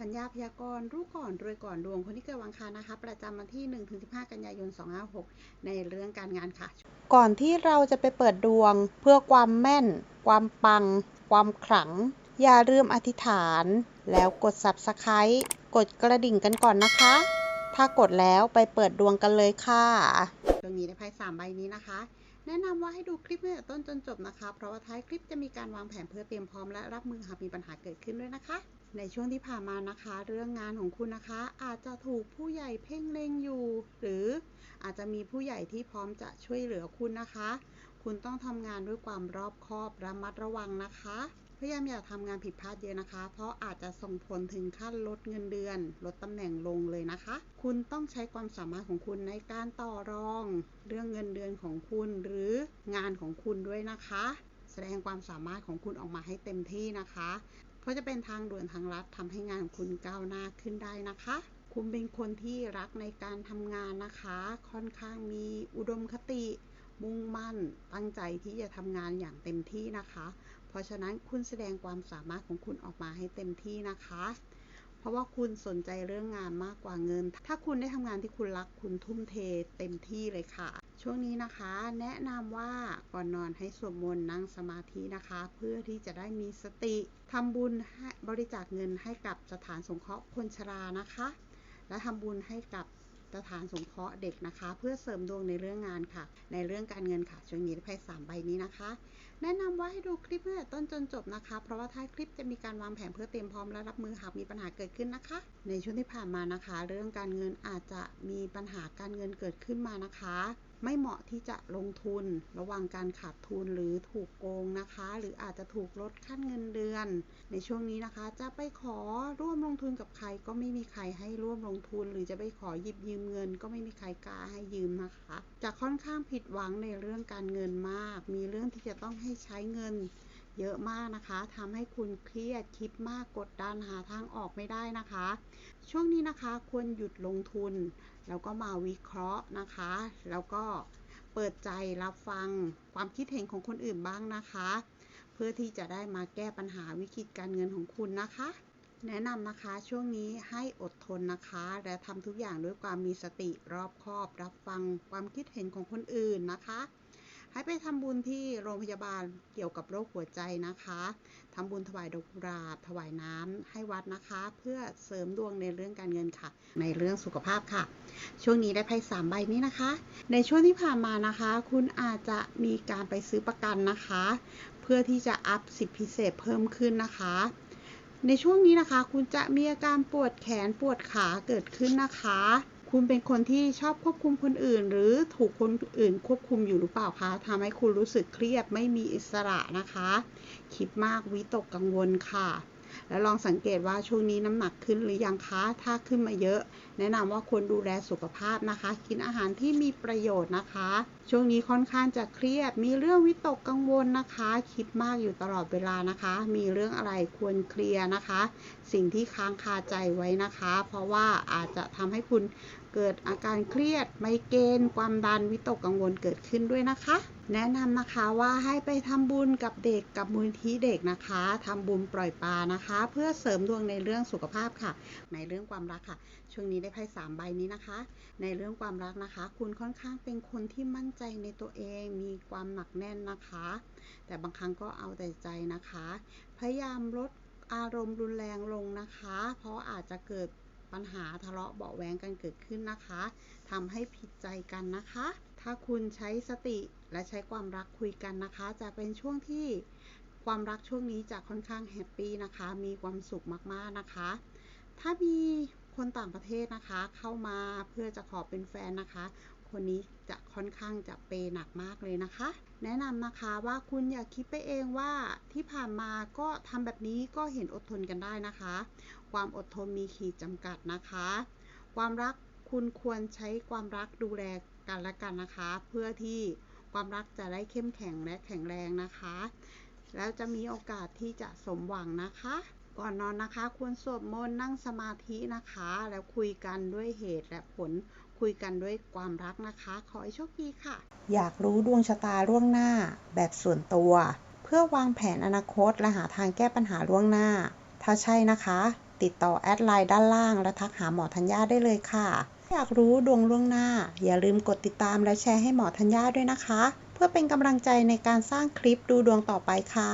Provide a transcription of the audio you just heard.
ธัญญาพยากรณ์รู้ก่อนรวยก่อนดวงคนที่เกิดวันอังคารนะคะ ประจำวันที่ 1-15 กันยายน 256 ในเรื่องการงานค่ะ ก่อนที่เราจะไปเปิดดวงเพื่อความแม่น ความปัง ความขลัง อย่าลืมอธิษฐาน แล้วกด subscribe กดกระดิ่งกันก่อนนะคะ ถ้ากดแล้วไปเปิดดวงกันเลยค่ะดวงนี้ในไพ่สามใบนี้นะคะแนะนำว่าให้ดูคลิปตั้งแต่ต้นจนจบนะคะ เพราะว่าท้ายคลิปจะมีการวางแผนเพื่อเตรียมพร้อมและรับมือหากมีปัญหาเกิดขึ้นด้วยนะคะ ในช่วงที่ผ่านมานะคะ เรื่องงานของคุณนะคะ อาจจะถูกผู้ใหญ่เพ่งเล็งอยู่ หรืออาจจะมีผู้ใหญ่ที่พร้อมจะช่วยเหลือคุณนะคะ คุณต้องทำงานด้วยความรอบคอบระมัดระวังนะคะพยายามอย่าทำงานผิดพลาดเยอะนะคะ เพราะอาจจะส่งผลถึงขั้นลดเงินเดือน ลดตำแหน่งลงเลยนะคะ คุณต้องใช้ความสามารถของคุณในการต่อรอง เรื่องเงินเดือนของคุณหรืองานของคุณด้วยนะคะ แสดงความสามารถของคุณออกมาให้เต็มที่นะคะ เพราะจะเป็นทางด่วนทางลัดทำให้งานคุณก้าวหน้าขึ้นได้นะคะ คุณเป็นคนที่รักในการทำงานนะคะ ค่อนข้างมีอุดมคติ มุ่งมั่น ตั้งใจที่จะทำงานอย่างเต็มที่นะคะ เพราะฉะนั้นคุณแสดงความสามารถของคุณออกมาให้เต็มที่นะคะ เพราะว่าคุณสนใจเรื่องงานมากกว่าเงิน ถ้าคุณได้ทำงานที่คุณรักคุณทุ่มเทเต็มที่เลยค่ะ ช่วงนี้นะคะ แนะนำว่าก่อนนอนให้สวดมนต์นั่งสมาธินะคะ เพื่อที่จะได้มีสติทำบุญให้บริจาคเงินให้กับสถานสงเคราะห์คนชรานะคะ และทำบุญให้กับ สถานสงเคราะห์เด็กนะคะ เพื่อเสริมดวงในเรื่องงานค่ะ ในเรื่องการเงินค่ะช่วงนี้ไพ่สามใบนี้นะคะ แนะนำว่าให้ดูคลิปตั้งแต่ต้นจนจบนะคะ เพราะว่าท้ายคลิปจะมีการวางแผนเพื่อเตรียมพร้อมและรับมือหากมีปัญหาเกิดขึ้นนะคะ ในช่วงที่ผ่านมานะคะ เรื่องการเงินอาจจะมีปัญหาการเงินเกิดขึ้นมานะคะ ไม่เหมาะที่จะลงทุน ระวังการขาดทุนหรือถูกโกงนะคะ หรืออาจจะถูกลดขั้นเงินเดือน ในช่วงนี้นะคะ จะไปขอร่วมลงทุนกับใครก็ไม่มีใครให้ร่วมลงทุน หรือจะไปขอหยิบยืมเงิน ก็ไม่มีใครกล้าให้ยืมนะคะ จะค่อนข้างผิดหวังในเรื่องการเงินมาก มีเรื่องที่จะต้องให้ใช้เงินเยอะมากนะคะทำให้คุณเครียดคิดมากกดดันหาทางออกไม่ได้นะคะ ช่วงนี้นะคะควรหยุดลงทุน แล้วก็มาวิเคราะห์นะคะ แล้วก็เปิดใจรับฟังความคิดเห็นของคนอื่นบ้างนะคะ เพื่อที่จะได้มาแก้ปัญหาวิกฤตการเงินของคุณนะคะแนะนำนะคะช่วงนี้ให้อดทนนะคะ และทำทุกอย่างด้วยความมีสติรอบคอบ รับฟังความคิดเห็นของคนอื่นนะคะ ให้ไปทำบุญที่โรงพยาบาลเกี่ยวกับโรคหัวใจนะคะทำบุญถวายดอกกุหลาบถวายน้ำให้วัดนะคะ เพื่อเสริมดวงในเรื่องการเงินค่ะ ในเรื่องสุขภาพค่ะ ช่วงนี้ได้ไพ่สามใบนี้นะคะ ในช่วงที่ผ่านมานะคะ คุณอาจจะมีการไปซื้อประกันนะคะ เพื่อที่จะอัพสิทธิพิเศษเพิ่มขึ้นนะคะในช่วงนี้นะคะ คุณจะมีอาการปวดแขนปวดขาเกิดขึ้นนะคะ คุณเป็นคนที่ชอบควบคุมคนอื่น หรือถูกคนอื่นควบคุมอยู่หรือเปล่าคะทำให้คุณรู้สึกเครียดไม่มีอิสระนะคะ คิดมากวิตกกังวลค่ะ แล้วลองสังเกตว่าช่วงนี้น้ำหนักขึ้นหรือยังคะถ้าขึ้นมาเยอะ แนะนำว่าควรดูแลสุขภาพนะคะ กินอาหารที่มีประโยชน์นะคะ ช่วงนี้ค่อนข้างจะเครียด มีเรื่องวิตกกังวลนะคะ คิดมากอยู่ตลอดเวลานะคะ มีเรื่องอะไรควรเคลียร์นะคะ สิ่งที่ค้างคาใจไว้นะคะ เพราะว่าอาจจะทำให้คุณเกิดอาการเครียดไมเกรนความดันวิตกกังวลเกิดขึ้นด้วยนะคะ แนะนำนะคะว่าให้ไปทำบุญกับเด็กกับมูลที่เด็กนะคะทำบุญปล่อยปลานะคะ เพื่อเสริมดวงในเรื่องสุขภาพค่ะ ในเรื่องความรักค่ะ ช่วงนี้ได้ไพ่สามใบนี้นะคะ ในเรื่องความรักนะคะ คุณค่อนข้างเป็นคนที่มั่นใจในตัวเอง มีความหนักแน่นนะคะ แต่บางครั้งก็เอาแต่ใจนะคะ พยายามลดอารมณ์รุนแรงลงนะคะ เพราะอาจจะเกิด ปัญหาทะเลาะเบาะแว้งกันเกิดขึ้นนะคะทำให้ผิดใจกันนะคะ ถ้าคุณใช้สติและใช้ความรักคุยกันนะคะ จะเป็นช่วงที่ความรักช่วงนี้จะค่อนข้างแฮปปี้นะคะ มีความสุขมากๆนะคะ ถ้ามีคนต่างประเทศนะคะ เข้ามาเพื่อจะขอเป็นแฟนนะคะ คนนี้จะค่อนข้างจะเปหนักมากเลยนะคะ แนะนำนะคะว่าคุณอย่าคิดไปเองว่าที่ผ่านมาก็ทำแบบนี้ก็เห็นอดทนกันได้นะคะ ความอดทนมีขีดจำกัดนะคะ ความรักคุณควรใช้ความรักดูแลกันและกันนะคะ เพื่อที่ความรักจะได้เข้มแข็งและแข็งแรงนะคะ แล้วจะมีโอกาสที่จะสมหวังนะคะ ก่อนนอนนะคะ ควรสวดมนต์นั่งสมาธินะคะ แล้วคุยกันด้วยเหตุและผล คุยกันด้วยความรักนะคะ ขอให้โชคดีค่ะ อยากรู้ดวงชะตาล่วงหน้าแบบส่วนตัว เพื่อวางแผนอนาคตและหาทางแก้ปัญหาล่วงหน้า ถ้าใช่นะคะ ติดต่อแอดไลน์ด้านล่าง และทักหาหมอธัญญาได้เลยค่ะ อยากรู้ดวงล่วงหน้า อย่าลืมกดติดตามและแชร์ให้หมอธัญญาด้วยนะคะ เพื่อเป็นกำลังใจในการสร้างคลิปดูดวงต่อไปค่ะ